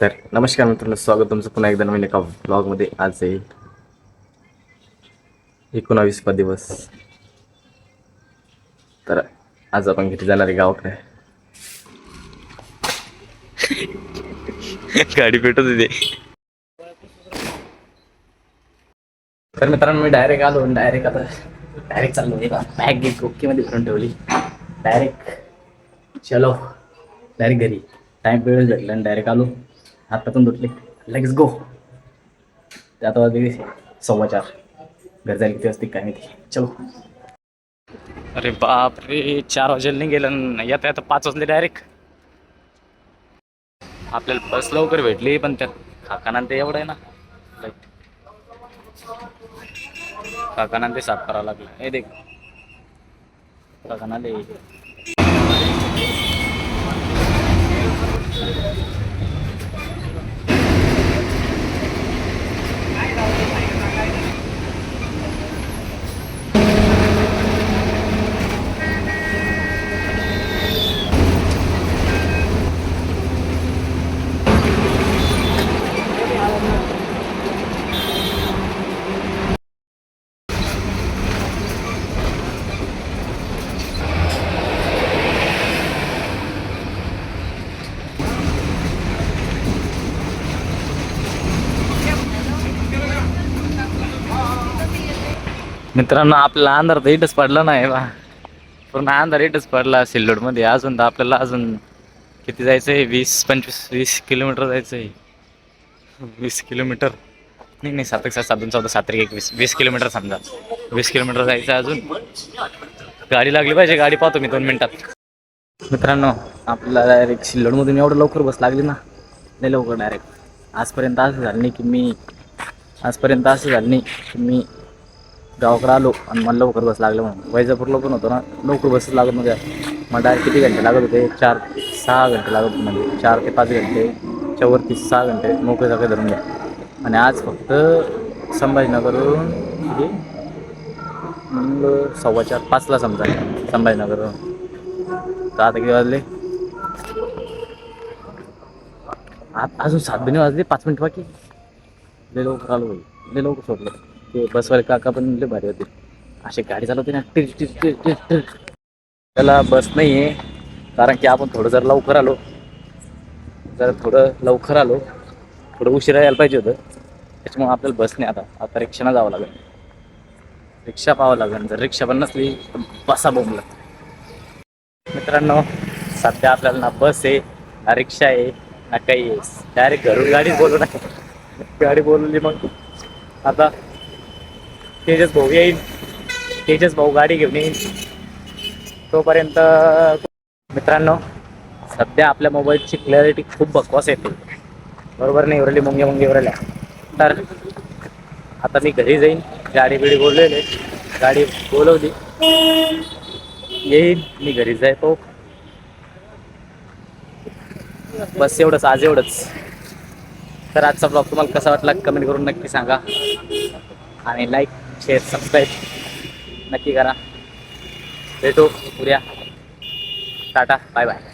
तर नमस्कार मित्रांनो स्वागत तुमचं पुन्हा एकदा नवीन एका ब्लॉगमध्ये आज आहे एकोणावीसवा दिवस. तर आज आपण घरी जाणार आहे गावाकडे. गाडी पेटत होती. तर मित्रांनो मी डायरेक्ट आलो डायरेक्ट आता डायरेक्ट चाललो बॅग एक ओकेमध्ये भरून ठेवली. डायरेक्ट चलो. डायरेक्ट घरी. टाईम वेळ भेटला आणि डायरेक्ट आलो. हातातून दुटले लेट्स गो ते आता वाजले सव्वा चार. घर जायला किती वाजते काय माहिती. चलो. अरे बाप रे चार वाजेला नाही गेलं येता येता पाच वाजले डायरेक्ट आपल्याला बस लवकर भेटली पण त्यात काकाना ते एवढं आहे ना. लाइट काकाना ते साफ करावं लागलं. हे देख. काकाना ते मित्रांनो आपल्याला अंधार तर इटच पडला नाही बा. पूर्ण अंधार इटच पडला सिल्लोडमध्ये. अजून तर आपल्याला अजून किती जायचं आहे वीस पंचवीस वीस किलोमीटर जायचं आहे वीस किलोमीटर? नाही नाही सात एक सात सात दोन चौदा सात एक वीस वीस किलोमीटर समजा. वीस किलोमीटर जायचं आहे अजून. गाडी लागली पाहिजे. गाडी पाहतो मी दोन मिनिटात. मित्रांनो आपल्याला डायरेक्ट सिल्लोडमधून एवढं लवकर बस लागली ना नाही लवकर डायरेक्ट आजपर्यंत असं झालं नाही की मी आजपर्यंत असं झालं नाही की मी गावाकडे आलो आणि मला लवकर बस लागलं म्हणून. वैजापूरला पण होतो ना लवकर बस लागत नव्हत्या. मग डायरेक्ट किती घंटे लागत होते? चार सहा घंटे लागत होते म्हणजे. चार ते पाच घंटे वरती सहा घंटे मोकळे जागे धरून घ्या. आणि आज फक्त संभाजीनगरवरून किती मग सव्वा चार पाचला समजा संभाजीनगरवरून. तर आता किती वाजले? अजून सात बिने वाजले पाच मिनिट बाकी. लय लवकर आलो लय लवकर सोडलं. ते बसवाले काका पण लय भारी होते. असे गाडी चालवते ना टिर टिर टिर टिर टिर. त्याला बस नाही आहे कारण की आपण थोडं जर लवकर आलो. जर थोडं लवकर आलो. थोडं उशिरा यायला पाहिजे होतं. त्याच्यामुळे आपल्याला बस नाही आता. आता रिक्षानं जावं लागेल. रिक्षा पाहावं लागेल. जर रिक्षा पण नसली तर बसा बोंबला. मित्रांनो सध्या आपल्याला ना बस आहे ना रिक्षा आहे ना काही आहे. डायरेक्ट घरून गाडी बोलू नका गाडी बोलवली मग. आता तेजस भाऊ येईल. तेजस भाऊ गाडी घेऊन येईल. तोपर्यंत मित्रांनो सध्या आपल्या मोबाईलची क्लॅरिटी खूप बकवास येते. बरोबर नाही उरली मुंगे मुंगे उरल्या तर आता मी घरी जाईन. गाडी बिडी बोललेले गाडी बोलवली. येईन. मी घरी जायतो बस एवढंच आज एवढंच. तर आजचा ब्लॉग तुम्हाला कसा वाटला? कमेंट करून नक्की सांगा. आणि लाईक शेअर सबस्क्राईब नक्की करा भेटू उद्या टाटा बाय बाय